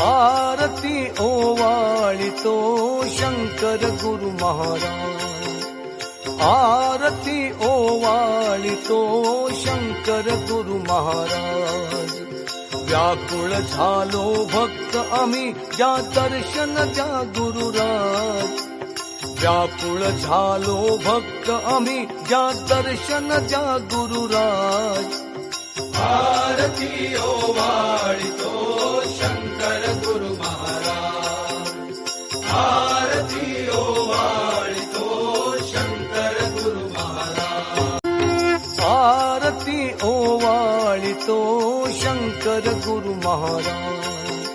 आरती ओवाळितो शंकर गुरु महाराज. आरती ओवाळितो शंकर गुरु महाराज. व्याकुळ झालो भक्त आम्ही ज्या दर्शन द्या गुरुराज. व्याकुळ झालो भक्त आम्ही ज्या दर्शन द्या गुरुराज. आरती ओवाळितो शंकर गुरु महाराज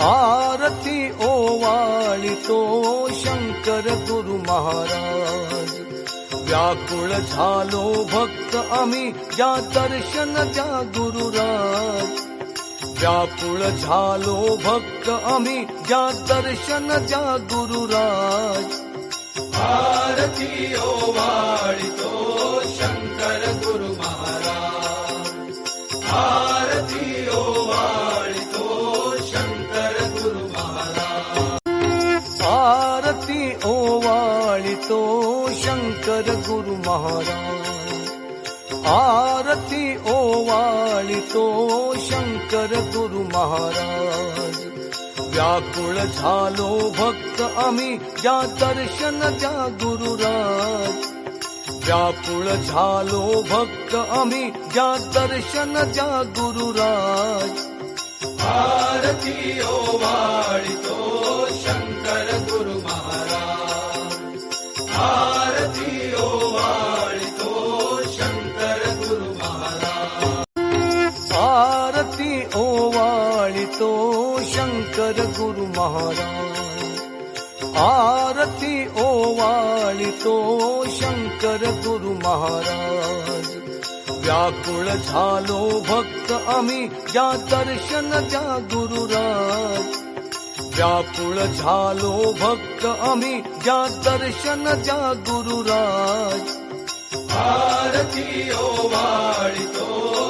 आरती ओवाळितो शंकर गुरु महाराज। व्याकुळ झालो भक्त आम्ही ज्या दर्शन द्या गुरुराज। व्याकुळ झालो भक्त आम्ही ज्या दर्शन द्या गुरुराज। आरती ओवाळितो आरती ओवाळितो शंकर गुरु महाराज. आरती ओवाळितो शंकर गुरु महाराज. व्याकुळ झालो भक्त आम्ही ज्या दर्शन द्या गुरुराज. व्याकुळ झालो भक्त आम्ही ज्या दर्शन द्या गुरुराज. आरती शंकर आरती ओवाळितो शंकर गुरु महाराज. आरती ओवाळितो शंकर गुरु महाराज. व्याकुळ झालो भक्त आम्ही ज्या दर्शन द्या गुरुराज. व्याकुळ झालो भक्त आम्ही ज्या दर्शन द्या गुरुराज. आरती ओवाळितो